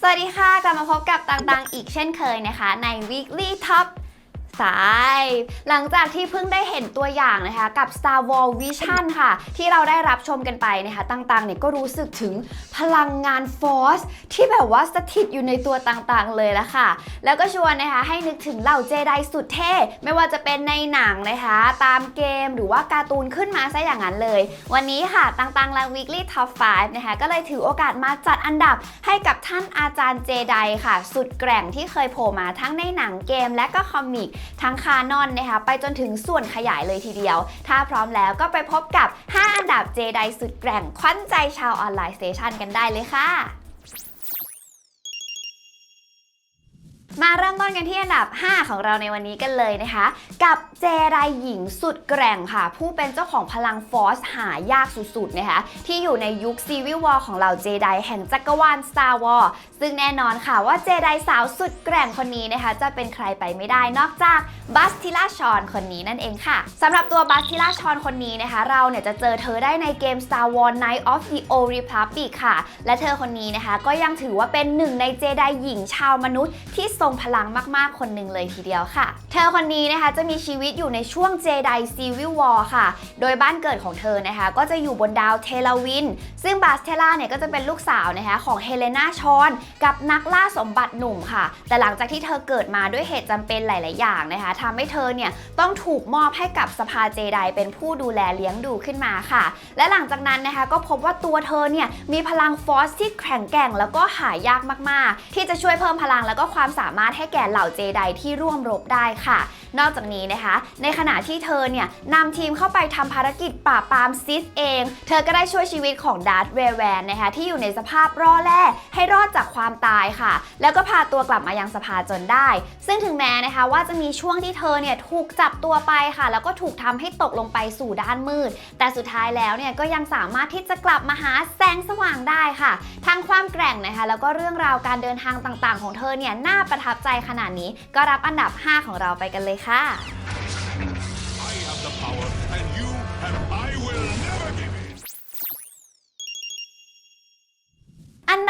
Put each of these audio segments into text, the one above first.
สวัสดีค่ะ กลับมาพบกับต่างๆ อีกเช่นเคยนะคะ ใน Weekly Top สายหลังจากที่เพิ่งได้เห็นตัวอย่างนะคะกับ Star Wars Vision ค่ะ ที่เราได้รับชมกันไปนะคะต่างๆเนี่ยก็รู้สึกถึงพลังงาน Force ที่แบบว่าสถิตอยู่ในตัวต่างๆเลยละค่ะ แล้วก็ชวนนะคะให้นึกถึงเหล่าเจไดสุดเท่ ไม่ว่าจะเป็นในหนังนะคะ ตามเกมหรือว่าการ์ตูนขึ้นมาซะอย่างนั้นเลย วันนี้ค่ะต่างๆและ Weekly Top 5 นะคะ ก็เลยถือโอกาสมาจัดอันดับให้กับท่านอาจารย์เจไดค่ะ สุดแกร่งที่เคยโผล่มาทั้งในหนังเกมและก็คอมิกทั้งคานอนนะคะไปจนถึงส่วนขยายเลยทีเดียว ถ้าพร้อมแล้วก็ไปพบกับ 5 อันดับเจไดสุดแกร่งขวัญใจชาวออนไลน์สเตชันกันได้เลยค่ะ มาเริ่มต้นกันที่อันดับ 5 ของเราในวันนี้กันเลยนะคะ กับเจไดหญิงสุดแกร่งค่ะ ผู้เป็นเจ้าของพลังฟอสหายากสุดๆนะคะ ที่อยู่ในยุคซีวิวอของเหล่าเจไดแห่งจักรวาล Star Wars ซึ่งแน่นอนค่ะว่าเจไดสาวสุดแกร่งคนนี้นะคะ จะเป็นใครไปไม่ได้นอกจากบัสติลาชอนคนนี้นั่นเองค่ะสำหรับตัวบัสติลาชอนคนนี้นะคะ เราเนี่ยจะเจอเธอได้ในเกม Star Wars Night of the Old Republic ค่ะ และเธอคนนี้นะคะ ก็ยังถือว่าเป็นหนึ่งในเจไดหญิงชาวมนุษย์ที่รงพลังมากๆ คนหนึ่งเลยทีเดียวค่ะ เธอคนนี้นะคะจะมีชีวิตอยู่ในช่วงเจไดซีวิลวอร์ค่ะ โดยบ้านเกิดของเธอนะคะ ก็จะอยู่บนดาวเทลาวิน ซึ่งบาสเทล่าเนี่ยก็จะเป็นลูกสาวนะคะของเฮเลนาชอน กับนักล่าสมบัติหนุ่มค่ะ แต่หลังจากที่เธอเกิดมาด้วยเหตุจำเป็นหลาย ๆ อย่างนะคะทำให้เธอเนี่ยต้องถูกมอบให้กับสภาเจไดเป็นผู้ดูแลเลี้ยงดูขึ้นมาค่ะ และหลังจากนั้นนะคะก็พบว่าตัวเธอเนี่ยมีพลังฟอสที่แข็งแกร่งแล้วก็หายากมาก ๆ ที่จะช่วยเพิ่มพลังแล้วก็ความสามารถให้แก่เหล่าเจไดที่ร่วมรบได้ค่ะ นอกจากนี้นะคะ ในขณะที่เธอเนี่ยนำทีมเข้าไปทำภารกิจปราบปรามซิสเอง เธอก็ได้ช่วยชีวิตของดาร์ธเวแวนนะคะที่อยู่ในสภาพร่อแร่ให้รอดจากความตายค่ะ แล้วก็พาตัวกลับมายังสภาจนได้ ซึ่งถึงแม้นะคะว่าจะมีช่วงที่เธอเนี่ยถูกจับตัวไปค่ะ แล้วก็ถูกทำให้ตกลงไปสู่ด้านมืด แต่สุดท้ายแล้วเนี่ยก็ยังสามารถที่จะกลับมาหาแสงสว่างได้ค่ะ ทั้งความแกร่งนะคะแล้วก็เรื่องราวการเดินทางต่างๆ ของเธอเนี่ยน่าประทับใจขนาดนี้ ก็รับอันดับ 5 ของเราไปกันเลยค่ะ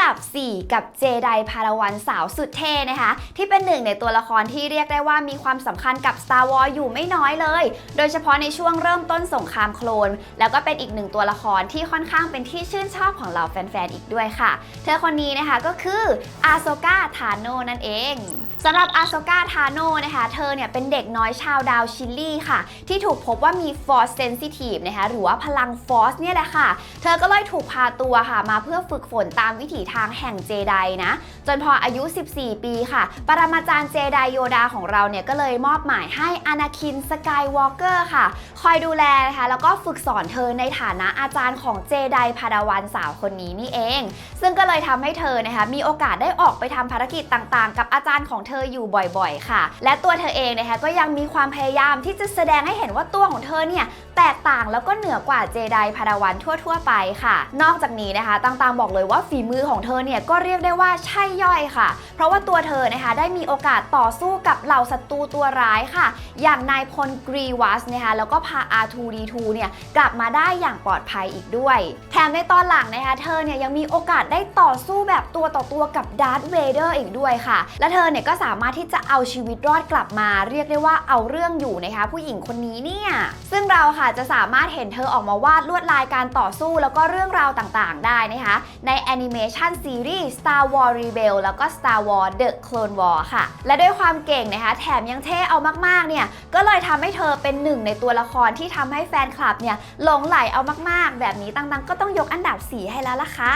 ดับ 4 กับเจไดพาราวันสาวสุดเท่นะคะ ที่เป็นหนึ่งในตัวละครที่เรียกได้ว่ามีความสำคัญกับ Star Wars อยู่ไม่น้อยเลย โดยเฉพาะในช่วงเริ่มต้นสงครามโคลน แล้วก็เป็นอีกหนึ่งตัวละครที่ค่อนข้างเป็นที่ชื่นชอบของเหล่าแฟนๆอีกด้วยค่ะ เธอคนนี้นะคะก็คืออาโซกาทาโนนั่นเอง สำหรับอาโซกาทาโนนะคะ เธอเนี่ยเป็นเด็กน้อยชาวดาวชิลลี่ค่ะ ที่ถูกพบว่ามี Force Sensitive นะคะ หรือว่าพลัง Force เนี่ยแหละค่ะ เธอก็เลยถูกพาตัวค่ะ มาเพื่อฝึกฝนตามวิถีทางแห่งเจไดนะ จนพออายุ 14 ปีค่ะ ปรมาจารย์เจไดโยดาของเราเนี่ย ก็เลยมอบหมายให้อนาคินสกายวอล์กเกอร์ค่ะ คอยดูแลนะคะ แล้วก็ฝึกสอนเธอในฐานะอาจารย์ของเจไดพาดาวันสาวคนนี้นี่เอง ซึ่งก็เลยทำให้เธอนะคะมีโอกาสได้ออกไปทำภารกิจต่างๆ กับอาจารย์ของเธออยู่บ่อยๆ ค่ะ และตัวเธอเองนะคะก็ยังมีความพยายามที่จะแสดงให้เห็นว่าตัวของเธอเนี่ยแตกต่างแล้วก็เหนือกว่าเจไดพาดาวันทั่วๆ ไปค่ะ นอกจากนี้นะคะต่างๆบอกเลยว่าฝีมือของเธอเนี่ยก็เรียกได้ว่าใช่ย่อยค่ะ เพราะว่าตัวเธอนะคะได้มีโอกาสต่อสู้กับเหล่าศัตรูตัวร้ายค่ะ อย่างนายพลกรีวัสนะคะแล้วก็พา R2D2 เนี่ยกลับมาได้อย่างปลอดภัยอีกด้วย แถมในตอนหลังนะคะเธอเนี่ยยังมีโอกาสได้ต่อสู้แบบตัวต่อตัวกับดาร์ธเวเดอร์อีกด้วยค่ะ และเธอเนี่ยก็สามารถที่จะเอาชีวิตรอดกลับมา เรียกได้ว่าเอาเรื่องอยู่นะคะ ผู้หญิงคนนี้เนี่ยซึ่งเราค่ะจะสามารถเห็นเธอออกมาวาดลวดลายการต่อสู้ แล้วก็เรื่องราวต่างๆ ได้นะคะ ในแอนิเมชันซีรีส์ Star Wars Rebel แล้วก็ Star Wars The Clone War ค่ะ และด้วยความเก่งนะคะ แถมยังเท่เอามากๆเนี่ยก็เลยทำให้เธอเป็นหนึ่งในตัวละครที่ทำให้แฟนคลับเนี่ยหลงไหลเอามากๆ แบบนี้ตังๆก็ต้องยกอันดับ 4 ให้แล้วล่ะค่ะ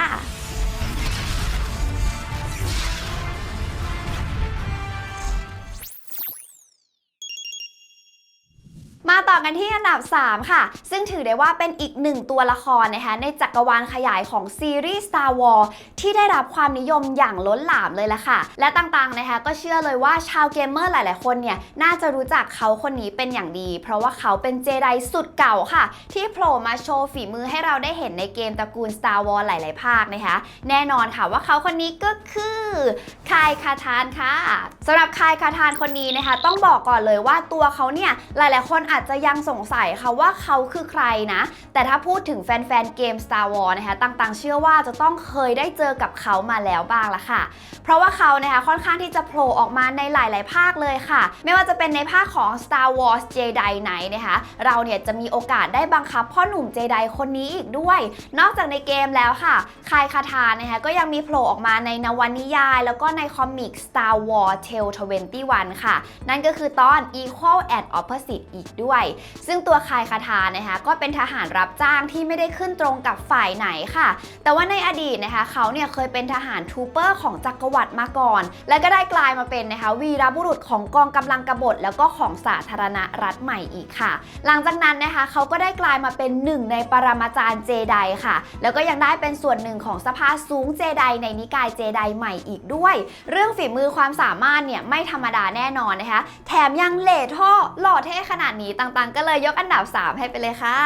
กันที่อันดับ 3 ค่ะ ซึ่งถือได้ว่าเป็นอีกหนึ่งตัวละครนะคะในจักรวาลขยายของซีรีส์ Star Wars ที่ได้รับความนิยมอย่างล้นหลามเลยละค่ะ และต่างๆนะคะก็เชื่อเลยว่าชาวเกมเมอร์หลายๆ คนเนี่ยน่าจะรู้จักเขาคนนี้เป็นอย่างดี เพราะว่าเขาเป็นเจไดสุดเก่าค่ะ ที่โผล่มาโชว์ฝีมือให้เราได้เห็นในเกมตระกูล Star Wars หลาย ๆ ภาคนะคะ แน่นอนค่ะว่าเขาคนนี้ก็คือคายคาทานค่ะสำหรับคายคาทานคนนี้นะคะ ต้องบอกก่อนเลยว่าตัวเขาเนี่ยหลาย ๆ คนอาจจะยังสงสัยค่ะว่าเขาคือใครนะ แต่ถ้าพูดถึงแฟนๆ เกม Star Wars นะคะ ต่างๆ เชื่อว่าจะต้องเคยได้เจอกับเขามาแล้วบ้างละค่ะ เพราะว่าเขานะคะค่อนข้างที่จะโผล่ออกมาในหลาย ๆ ภาคเลยค่ะ ไม่ว่าจะเป็นในภาคของ Star Wars Jedi Knight นะคะ เราเนี่ยจะมีโอกาสได้บังคับพ่อหนุ่มเจไดคนนี้อีกด้วย นอกจากในเกมแล้วค่ะ คายคาทานะคะก็ยังมีโผล่ออกมาในนวนิยาย แล้วก็ในคอมิก Star Wars Tale 21 ค่ะ นั่นก็คือตอน Equal and Opposite อีกด้วยซึ่งตัวคายคาทานะคะก็เป็นทหารรับจ้างที่ไม่ได้ขึ้นตรงกับฝ่ายไหนค่ะ แต่ว่าในอดีตนะคะเขาเนี่ยเคยเป็นทหารทูเปอร์ของจักรวรรดิมาก่อน และก็ได้กลายมาเป็นนะคะวีรบุรุษของกองกำลังกบฏ แล้วก็ของสาธารณรัฐใหม่อีกค่ะ หลังจากนั้นนะคะเขาก็ได้กลายมาเป็นหนึ่งในปรมาจารย์เจไดค่ะ แล้วก็ยังได้เป็นส่วนหนึ่งของสภาสูงเจไดในนิกายเจไดใหม่อีกด้วย เรื่องฝีมือความสามารถเนี่ยไม่ธรรมดาแน่นอนนะคะ แถมยังเหล่ท่อหล่อเท่ขนาดนี้ต่างก็เลยยกอันดับ 3 ให้ไปเลยค่ะ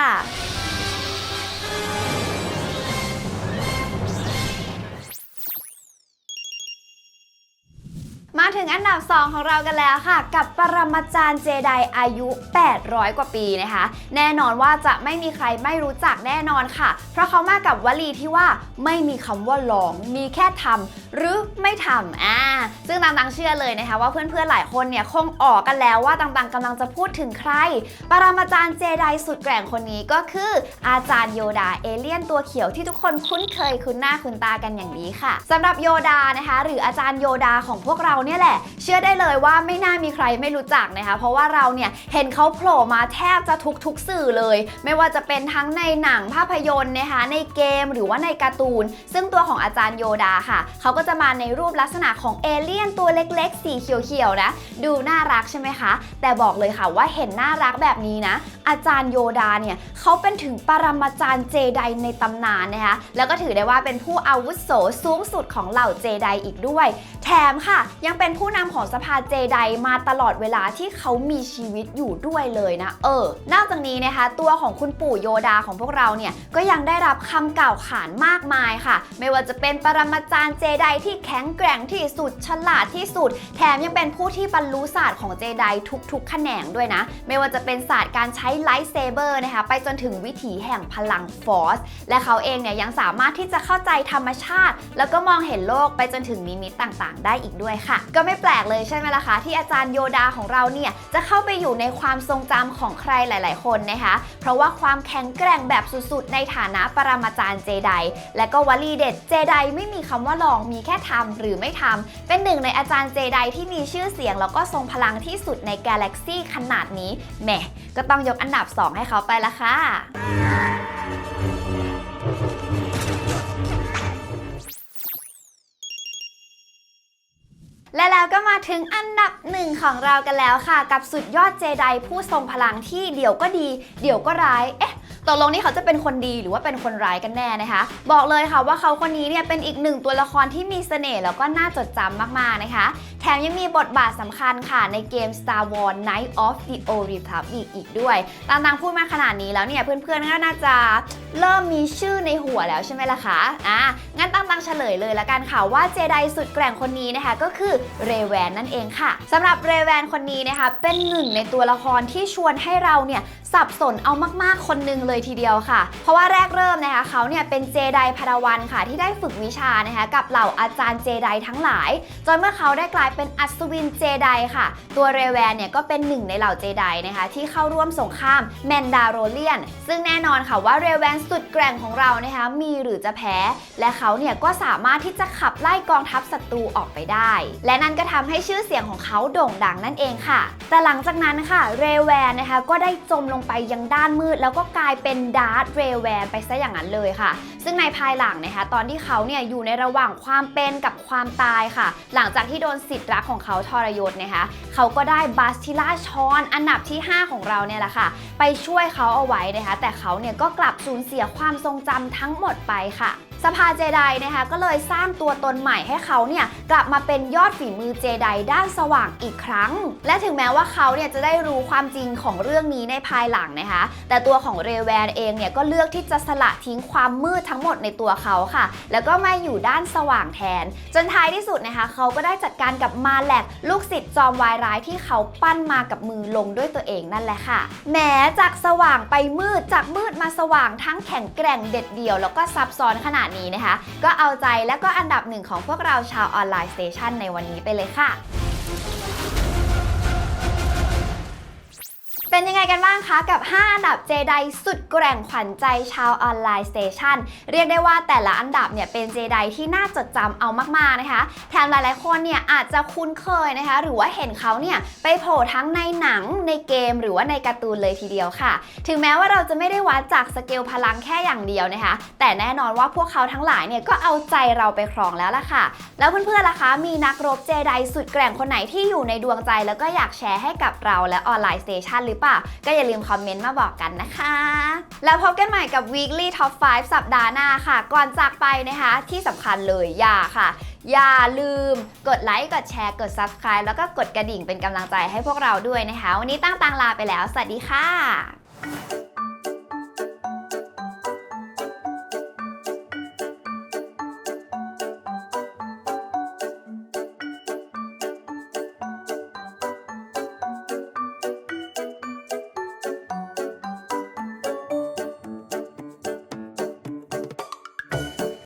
ถึงอันดับ 2 ของเรากันแล้วค่ะ กับปรมาจารย์เจไดอายุ 800 กว่าปีนะคะ แน่นอนว่าจะไม่มีใครไม่รู้จักแน่นอนค่ะ เพราะเขามากับวลีที่ว่าไม่มีคำว่าลอง มีแค่ทำหรือไม่ทำอ่าซึ่งต่างๆเชื่อเลยนะคะ ว่าเพื่อนๆหลายคนเนี่ยคงออกกันแล้วว่าต่างๆกำลังจะพูดถึงใคร ปรมาจารย์เจไดสุดแกร่งคนนี้ก็คือ อาจารย์โยดาเอเลี่ยนตัวเขียวที่ทุกคนคุ้นเคยคุ้นหน้าคุ้นตากันอย่างนี้ค่ะสำหรับโยดานะคะ หรืออาจารย์โยดาของพวกเราเนี่ยแหละเชื่อได้เลยว่าไม่น่ามีใครไม่รู้จักนะคะ เพราะว่าเราเนี่ยเห็นเขาโผล่มาแทบจะทุกๆสื่อเลย ไม่ว่าจะเป็นทั้งในหนังภาพยนตร์นะคะในเกมหรือว่าในการ์ตูน ซึ่งตัวของอาจารย์โยดาค่ะ เขาก็จะมาในรูปลักษณะของเอเลี่ยนตัวเล็กๆ สีเขียวๆนะ ดูน่ารักใช่ไหมคะ แต่บอกเลยค่ะว่าเห็นน่ารักแบบนี้นะ อาจารย์โยดาเนี่ยเขาเป็นถึงปรมาจารย์เจไดในตำนานนะคะแล้วก็ถือได้ว่าเป็นผู้อาวุโสสูงสุดของเหล่าเจไดอีกด้วย แถมค่ะ ยังเป็นผู้นำของสภาเจไดมาตลอดเวลาที่เขามีชีวิตอยู่ด้วยเลยนะ เออ นอกจากนี้นะคะ ตัวของคุณปู่โยดาของพวกเราเนี่ยก็ยังได้รับคำกล่าวขานมากมายค่ะ ไม่ว่าจะเป็นปรมาจารย์เจไดที่แข็งแกร่งที่สุดฉลาดที่สุด แถมยังเป็นผู้ที่บรรลุศาสตร์ของเจไดทุกๆ แขนงด้วยนะ ไม่ว่าจะเป็นศาสตร์การใช้ไลท์เซเบอร์นะคะไปจนถึงวิถีแห่งพลังฟอร์สและเขาเองเนี่ยยังสามารถที่จะเข้าใจธรรมชาติ แล้วก็มองเห็นโลกไปจนถึงนิมิตต่างๆ ได้อีกด้วยค่ะ ก็ไม่แปลกเลยใช่ไหมล่ะคะที่อาจารย์โยดาของเราเนี่ยจะเข้าไปอยู่ในความทรงจำของใครหลาย ๆ คนนะคะ เพราะว่าความแข็งแกร่งแบบสุดๆ ในฐานะปรมาจารย์เจไดและก็วลีเด็ดเจไดไม่มีคำว่าลองมีแค่ทำหรือไม่ทำเป็นหนึ่งในอาจารย์เจไดที่มีชื่อเสียง แล้วก็ทรงพลังที่สุดในกาแล็กซี่ขนาดนี้แหมก็ต้องยกอันดับ 2 ให้เขาไปละค่ะและแล้วก็มาถึงอันดับหนึ่งของเรากันแล้วค่ะ กับสุดยอดเจไดผู้ทรงพลังที่เดี๋ยวก็ดี เดี๋ยวก็ร้าย เอ๊ะตกลงนี่เขาจะเป็นคนดีหรือว่าเป็นคนร้ายกันแน่นะคะ บอกเลยค่ะว่าเขาคนนี้เนี่ยเป็นอีกหนึ่งตัวละครที่มีเสน่ห์แล้วก็น่าจดจำมากๆนะคะ ถมยังมีบทบาทสำคัญค่ะในเกม Star Wars Knight of the Old Republic อีกด้วยต่างพูดมาขนาดนี้แล้วเนี่ยเพื่อนๆก็น่าจะเริ่มมีชื่อในหัวแล้วใช่ไหมล่ะคะ อะ งั้นตั้งๆเฉลยเลยละกันค่ะว่าเจไดสุดแกร่งคนนี้นะคะก็คือเรแวนนั่นเองค่ะสำหรับเรแวนคนนี้นะคะเป็นหนึ่งในตัวละครที่ชวนให้เราเนี่ยสับสนเอามากๆคนหนึ่งเลยทีเดียวค่ะ เพราะว่าแรกเริ่มนะคะเขาเนี่ยเป็นเจไดพาราวันค่ะที่ได้ฝึกวิชานะคะกับเหล่าอาจารย์เจไดทั้งหลาย จนเมื่อเขาได้กลายเป็นอัศวินเจไดค่ะ ตัวเรแวนเนี่ยก็เป็นหนึ่งในเหล่าเจไดนะคะที่เข้าร่วมสงครามแมนดาโรเลียน ซึ่งแน่นอนค่ะว่าเรแวนสุดแกร่งของเรานะคะมีหรือจะแพ้ และเขาเนี่ยก็สามารถที่จะขับไล่กองทัพศัตรูออกไปได้ และนั่นก็ทำให้ชื่อเสียงของเขาโด่งดังนั่นเองค่ะ แต่หลังจากนั้นค่ะเรแวนนะคะก็ได้จมลงไปยังด้านมืด แล้วก็กลายเป็นดาร์ธเรแวนไปซะอย่างนั้นเลยค่ะ ซึ่งในภายหลังนะคะตอนที่เขาเนี่ยอยู่ในระหว่างความเป็นกับความตายค่ะ หลังจากที่โดนสิทธิรักของเขาทรยศนะคะเขาก็ได้บาสติล่าชอนอันดับที่ 5 ของเราเนี่ยแหละค่ะ ไปช่วยเขาเอาไว้นะคะ แต่เขาเนี่ยก็กลับสูญเสียความทรงจำทั้งหมดไปค่ะ สภาเจไดนะคะก็เลยสร้างตัวตนใหม่ให้เขาเนี่ยกลับมาเป็นยอดฝีมือเจไดด้านสว่างอีกครั้ง และถึงแม้ว่าเขาเนี่ยจะได้รู้ความจริงของเรื่องนี้ในภายหลังนะคะ แต่ตัวของเรแวนเองเนี่ยก็เลือกที่จะสละทิ้งความมืดทั้งหมดในตัวเขาค่ะ แล้วก็มาอยู่ด้านสว่างแทน จนท้ายที่สุดนะคะเขาก็ได้จัดการกับมาแลกลูกศิษย์จอมวายร้ายที่เขาปั้นมากับมือลงด้วยตัวเองนั่นแหละค่ะ แม้จากสว่างไปมืดจากมืดมาสว่างทั้งแข็งแกร่งเด็ดเดี่ยว แล้วก็ซับซ้อนขนาดนี้นะคะ ก็เอาใจและก็อันดับหนึ่งของพวกเราชาวออนไลน์สเตชันในวันนี้ไปเลยค่ะ เป็นยังไงกันบ้างคะ กับ 5 อันดับเจไดสุดแกร่งขวัญใจชาวออนไลน์สเตชันเรียกได้ว่าแต่ละอันดับเนี่ยเป็นเจไดที่น่าจดจำเอามากๆนะคะ แถมหลายๆคนเนี่ยอาจจะคุ้นเคยนะคะ หรือว่าเห็นเขาเนี่ยไปโผล่ทั้งในหนังในเกมหรือว่าในการ์ตูนเลยทีเดียวค่ะ ถึงแม้ว่าเราจะไม่ได้วัดจากสเกลพลังแค่อย่างเดียวนะคะ แต่แน่นอนว่าพวกเขาทั้งหลายเนี่ยก็เอาใจเราไปครองแล้วล่ะค่ะ แล้วเพื่อนๆล่ะคะ มีนักรบเจไดสุดแกร่งคนไหนที่อยู่ในดวงใจ แล้วก็อยากแชร์ให้กับเราและออนไลน์สเตชันหรือเปล่า ก็อย่าลืมคอมเมนต์มาบอกกันนะคะ แล้วพบกันใหม่กับ weekly top 5 สัปดาห์หน้าค่ะ ก่อนจากไปนะคะที่สำคัญเลยอย่าค่ะ อย่าลืมกดไลค์กดแชร์กด subscribe แล้วก็กดกระดิ่งเป็นกำลังใจให้พวกเราด้วยนะคะ วันนี้ตั้งตังลาไปแล้ว สวัสดีค่ะ